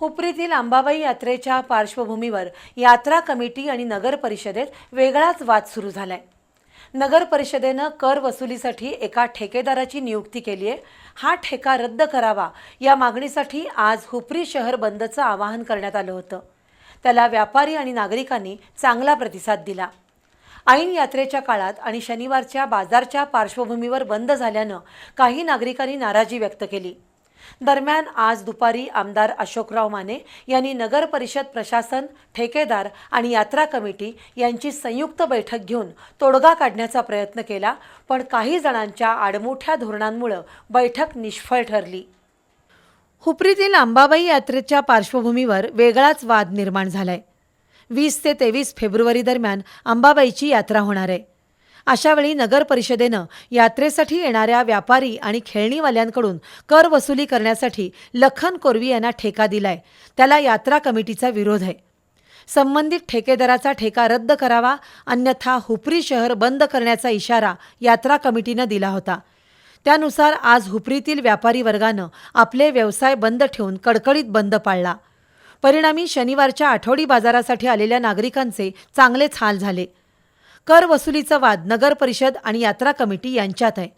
हुपरीतील अंबाबाई यात्रेच्या पार्श्वभूमीवर यात्रा कमिटी आणि नगर परिषदेत वेगळाच वाद सुरू झालाय. नगर परिषदेनं कर वसुलीसाठी एका ठेकेदाराची नियुक्ती केली आहे. हा ठेका रद्द करावा या मागणीसाठी आज हुपरी शहर बंदचं आवाहन करण्यात आलं होतं. त्याला व्यापारी आणि नागरिकांनी चांगला प्रतिसाद दिला. ऐन यात्रेच्या काळात आणि शनिवारच्या बाजारच्या पार्श्वभूमीवर बंद झाल्यानं काही नागरिकांनी नाराजी व्यक्त केली. दरम्यान आज दुपारी आमदार अशोकराव माने यांनी नगर परिषद प्रशासन ठेकेदार आणि यात्रा कमिटी यांची संयुक्त बैठक घेऊन तोडगा काढण्याचा प्रयत्न केला पण काही जणांच्या आडमोठ्या धोरणांमुळं बैठक निष्फळ ठरली. हुपरीतील अंबाबाई यात्रेच्या पार्श्वभूमीवर वेगळाच वाद निर्माण झालाय. वीस ते तेवीस फेब्रुवारी दरम्यान अंबाबाईची यात्रा होणार आहे. अशावेळी नगर परिषदेनं यात्रेसाठी येणाऱ्या व्यापारी आणि खेळणीवाल्यांकडून कर वसुली करण्यासाठी लखन कोरवी यांना ठेका दिलाय. त्याला यात्रा कमिटीचा विरोध आहे. संबंधित ठेकेदाराचा ठेका रद्द करावा अन्यथा हुपरी शहर बंद करण्याचा इशारा यात्रा कमिटीनं दिला होता. त्यानुसार आज हुपरीतील व्यापारी वर्गानं आपले व्यवसाय बंद ठेवून कडकडीत बंद पाळला. परिणामी शनिवारच्या आठवडी बाजारासाठी आलेल्या नागरिकांचे चांगलेच हाल झाले. कर वसुलीचा वाद नगर परिषद आणि यात्रा कमिटी यांच्यात आहे.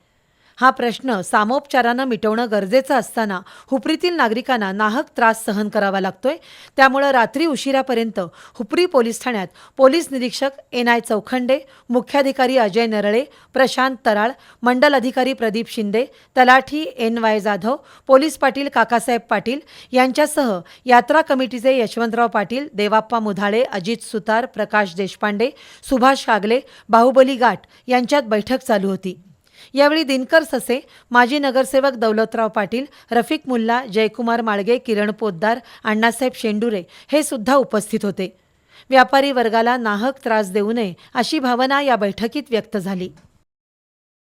हा प्रश्न सामोपचारानं मिटवणं गरजेचं असताना हुपरीतील नागरिकांना नाहक त्रास सहन करावा लागतोय. त्यामुळं रात्री उशिरापर्यंत हुपरी पोलीस ठाण्यात पोलीस निरीक्षक एन आय चौखंडे मुख्याधिकारी अजय नरळे प्रशांत तराळ मंडल अधिकारी प्रदीप शिंदे तलाठी N Y Jadhav police Patil Kakasaheb Patil यांच्यासह यात्रा कमिटीचे यशवंतराव पाटील देवाप्पा मुधाळे अजित सुतार प्रकाश देशपांडे सुभाष कागले बाहुबली गाठ यांच्यात बैठक चालू होती. यावेळी दिनकर ससे माजी नगरसेवक दौलतराव पाटील रफिक मुल्ला जयकुमार माळगे किरण पोद्दार अण्णासाहेब शेंडुरे हे सुद्धा उपस्थित होते. व्यापारी वर्गाला नाहक त्रास देऊ नये अशी भावना या बैठकीत व्यक्त झाली.